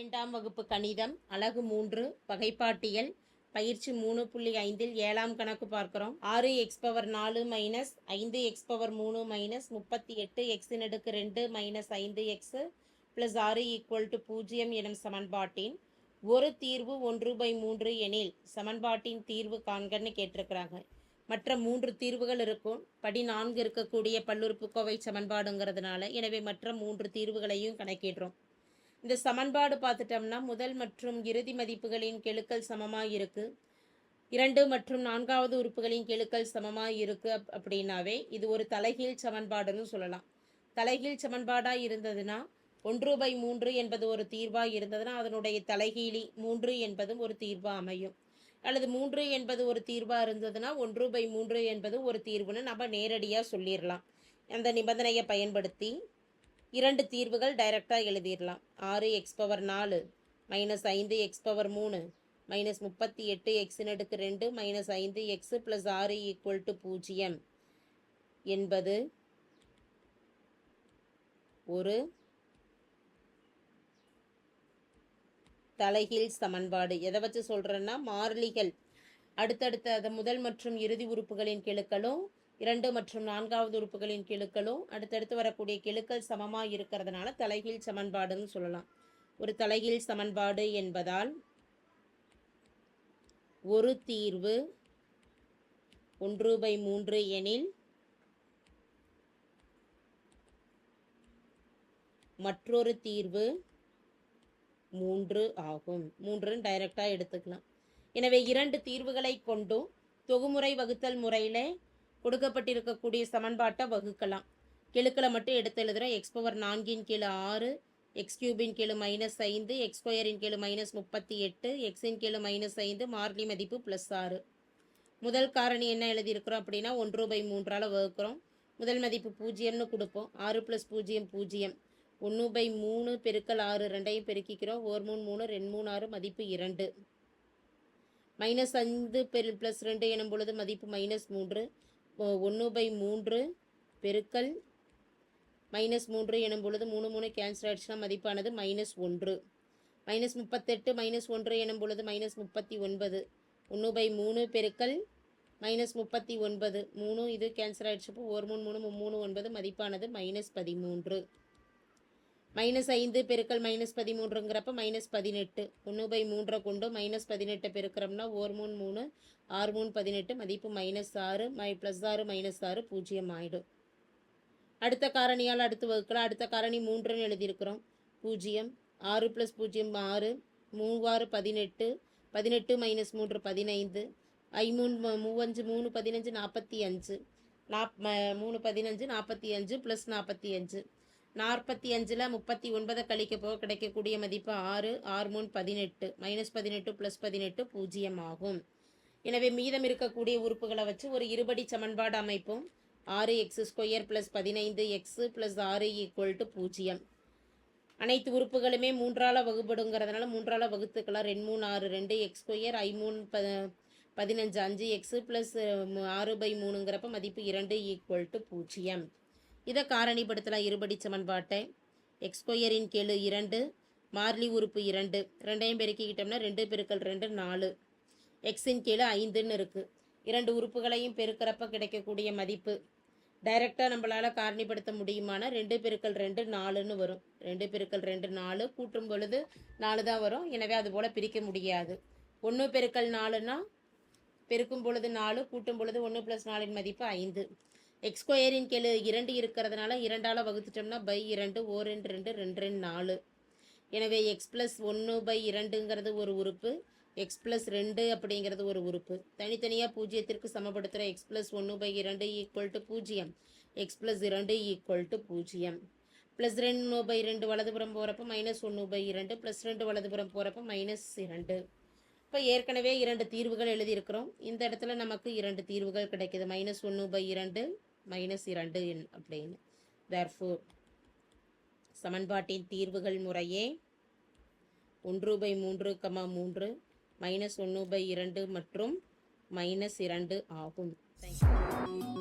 பன்னிரெண்டாம் வகுப்பு கணிதம் அழகு மூன்று வகைப்பாட்டியல் பயிற்சி மூணு புள்ளி ஐந்தில் ஏழாம் கணக்கு பார்க்கிறோம். ஆறு எக்ஸ் பவர் நாலு மைனஸ் ஐந்து எக்ஸ் பவர் மூணு மைனஸ் முப்பத்தி எட்டு எக்ஸின் அடுக்கு ரெண்டு மைனஸ் ஐந்து எக்ஸு பிளஸ் ஆறு ஈக்குவல் டு பூஜ்ஜியம் எனும் சமன்பாட்டின் ஒரு தீர்வு ஒன்று பை மூன்று எனில் சமன்பாட்டின் தீர்வு காண்கன்னு கேட்டிருக்கிறாங்க. மற்ற மூன்று தீர்வுகள் இருக்கும். படி நான்கு இருக்கக்கூடிய பல்லுறுப்புக்கோவை சமன்பாடுங்கிறதுனால எனவே மற்ற மூன்று தீர்வுகளையும் கணக்கிடுறோம். இந்த சமன்பாடு பார்த்துட்டோம்னா முதல் மற்றும் இறுதி மதிப்புகளின் கெழுக்கள் சமமாக இருக்குது இரண்டு மற்றும் நான்காவது உறுப்புகளின் கெழுக்கள் சமமாக இருக்குது அப்- அப்படின்னாவே இது ஒரு தலைகீழ் சமன்பாடுன்னு சொல்லலாம். தலைகீழ் சமன்பாடாக இருந்ததுன்னா ஒன்று பை மூன்று என்பது ஒரு தீர்வாக இருந்ததுன்னா அதனுடைய தலைகீழி மூன்று என்பதும் ஒரு தீர்வாக அமையும். அல்லது மூன்று என்பது ஒரு தீர்வாக இருந்ததுன்னா ஒன்று பை மூன்று என்பது ஒரு தீர்வுன்னு நம்ம நேரடியாக சொல்லிடலாம் அந்த நிபந்தனையை பயன்படுத்தி இரண்டு தீர்வுகள் டைரெக்டாக எழுதிடலாம். ஆறு எக்ஸ் பவர் நாலு மைனஸ் ஐந்து எக்ஸ் பவர் மூணு மைனஸ் முப்பத்தி எட்டு எக்ஸின் அடுக்கு ரெண்டு மைனஸ் ஐந்து எக்ஸு ப்ளஸ் ஆறு ஈக்குவல் டு பூஜ்ஜியம் என்பது ஒரு தலைகீழ் சமன்பாடு. எதை வச்சு சொல்கிறேன்னா மாறிலிகள். அடுத்தடுத்த அது முதல் மற்றும் இறுதி உறுப்புகளின் கெழுக்களும் இரண்டு மற்றும் நான்காவது உறுப்புகளின் கெழுக்களும் அடுத்தடுத்து வரக்கூடிய கெழுக்கள் சமமாக இருக்கிறதுனால தலைகீழ் சமன்பாடுன்னு சொல்லலாம். ஒரு தலைகீழ் சமன்பாடு என்பதால் ஒரு தீர்வு ஒன்று பை மூன்று எனில் மற்றொரு தீர்வு மூன்று ஆகும். மூன்றுன்னு டைரெக்டாக எடுத்துக்கலாம். எனவே இரண்டு தீர்வுகளை கொண்டும் தொகுமுறை வகுத்தல் முறையில் கொடுக்கப்பட்டிருக்கக்கூடிய சமன்பாட்டை வகுக்கலாம். கெழுக்களை மட்டும் எடுத்து எழுதுகிறோம் எக்ஸ் பவர் நான்கின் கீழ் ஆறு எக்ஸ் கியூபின் கீழே மைனஸ் ஐந்து எக்ஸ் ஸ்கொயரின் கீழே மைனஸ் முப்பத்தி எட்டு எக்ஸின் கீழே மைனஸ் ஐந்து மார்லி மதிப்பு ப்ளஸ் ஆறு. முதல் காரணி என்ன எழுதியிருக்கிறோம் அப்படின்னா ஒன்று பை மூன்றால் வகுக்கிறோம். முதல் மதிப்பு பூஜ்ஜியம்னு கொடுப்போம். ஆறு ப்ளஸ் பூஜ்ஜியம் பூஜ்ஜியம். ஒன்று பை மூணு பெருக்கல் ஆறு ரெண்டையும் பெருக்கிக்கிறோம். ஓர் மூணு மூணு ரெண்டு மூணு ஆறு மதிப்பு இரண்டு. மைனஸ் ஐந்து பெரு ப்ளஸ் ரெண்டு எனும் பொழுது மதிப்பு மைனஸ் மூன்று. ஒன்று பை மூன்று பெருக்கல் மைனஸ் மூன்று எனும் பொழுது மூணு மூணு கேன்சல் ஆயிடுச்சுன்னா மதிப்பானது மைனஸ் ஒன்று. மைனஸ் முப்பத்தெட்டு மைனஸ் ஒன்று எனும் பொழுது மைனஸ் முப்பத்தி ஒன்பது. ஒன்று பை மூணு பெருக்கல் மைனஸ் முப்பத்தி ஒன்பது. மூணு இது கேன்சல் ஆயிடுச்சப்போ ஒரு மூணு மூணு மூணு ஒன்பது மதிப்பானது மைனஸ் பதிமூன்று. மைனஸ் ஐந்து பெருக்கல் மைனஸ் பதிமூன்றுங்கிறப்ப மைனஸ் பதினெட்டு. ஒன்று பை மூன்றை கொண்டு மைனஸ் பதினெட்டை பெருக்கிறோம்னா ஒரு மூணு மூணு ஆறு மூணு பதினெட்டு மதிப்பு மைனஸ் ஆறு மை ப்ளஸ் ஆறு மைனஸ் ஆறு பூஜ்ஜியம் ஆகிடும் அடுத்த காரணியால் அடுத்து வகுக்கலாம். அடுத்த காரணி மூன்றுன்னு எழுதியிருக்கிறோம். பூஜ்ஜியம். ஆறு ப்ளஸ் பூஜ்ஜியம் ஆறு மூவாறு பதினெட்டு பதினெட்டு மைனஸ் மூன்று பதினைந்து ஐமூணு மூவஞ்சு மூணு பதினஞ்சு நாற்பத்தி அஞ்சு. நாப் மூணு பதினஞ்சு நாற்பத்தி அஞ்சு ப்ளஸ் நாற்பத்தி அஞ்சு. நாற்பத்தி அஞ்சில் முப்பத்தி ஒன்பதை கழிக்க போக கிடைக்கக்கூடிய மதிப்பு ஆறு ஆறு மூணு பதினெட்டு. மைனஸ் பதினெட்டு ப்ளஸ் பதினெட்டு பூஜ்ஜியம் ஆகும். எனவே மீதம் இருக்கக்கூடிய உறுப்புகளை வச்சு ஒரு இருபடி சமன்பாடு அமைப்போம். ஆறு எக்ஸ் ஸ்கொயர் ப்ளஸ் பதினைந்து எக்ஸ் ப்ளஸ் ஆறு ஈக்குவல் டு பூஜ்ஜியம். அனைத்து உறுப்புகளுமே மூன்றால வகுப்படுங்கிறதுனால மூன்றால வகுத்துக்கலாம். ரெண்டு மூணு ஆறு ரெண்டு எக்ஸ் ஸ்கொயர் ஐ மூணு ப பதினஞ்சு அஞ்சு எக்ஸு ப்ளஸ் ஆறு பை மூணுங்கிறப்ப மதிப்பு இரண்டு ஈக்குவல் டு பூஜ்ஜியம். இதை காரணிப்படுத்தலாம் இருபடி சமன்பாட்டை எக்ஸ் ஸ்கொயரின் இரண்டு மார்லி உறுப்பு இரண்டு ரெண்டையும் பெருக்கிக்கிட்டோம்னா ரெண்டு பெருக்கல் ரெண்டு நாலு. எக்ஸின் கீழே ஐந்துன்னு இருக்குது இரண்டு உறுப்புகளையும் பெருக்கிறப்ப கிடைக்கக்கூடிய மதிப்பு. டைரெக்டாக நம்மளால் காரணிப்படுத்த முடியுமானா ரெண்டு பெருக்கல் ரெண்டு நாலுன்னு வரும். ரெண்டு பெருக்கல் ரெண்டு நாலு கூட்டும் பொழுது நாலு தான் வரும். எனவே அது போல் பிரிக்க முடியாது. ஒன்று பெருக்கல் நாலுன்னா பெருக்கும் பொழுது நாலு கூட்டும் பொழுது ஒன்று ப்ளஸ் நாலின் மதிப்பு ஐந்து. எக்ஸ் ஸ்கொயரின் கீழ் இரண்டு இருக்கிறதுனால இரண்டால் வகுத்துட்டோம்னா பை இரண்டு ஓ ரெண்டு ரெண்டு ரெண்டு ரெண்டு நாலு. எனவே எக்ஸ் ப்ளஸ் ஒன்று பை இரண்டுங்கிறது ஒரு உறுப்பு எக்ஸ் ப்ளஸ் ரெண்டு அப்படிங்கிறது ஒரு உறுப்பு. தனித்தனியாக பூஜ்ஜியத்திற்கு சமப்படுத்துகிற எக்ஸ் ப்ளஸ் ஒன்று பை இரண்டு ஈக்குவல் டு பூஜ்ஜியம் எக்ஸ் ப்ளஸ் இரண்டு ஈக்குவல் டு பூஜ்ஜியம் ப்ளஸ் ரெண்டு பை ரெண்டு வலதுபுறம் போகிறப்ப மைனஸ் ஒன்று பை இரண்டு ப்ளஸ் ரெண்டு வலதுபுறம் போகிறப்ப மைனஸ் இரண்டு. இப்போ ஏற்கனவே இரண்டு தீர்வுகள் எழுதியிருக்கிறோம். இந்த இடத்துல நமக்கு இரண்டு தீர்வுகள் கிடைக்கிது. மைனஸ் ஒன்று பை இரண்டு மைனஸ் இரண்டு அப்படின்னு. தர்ஃபோர் சமன்பாட்டின் தீர்வுகள் முறையே ஒன்று பை மூன்று கமா மூன்று மைனஸ் ஒன்று பை இரண்டு மற்றும் மைனஸ் இரண்டு ஆகும். தேங்க்யூ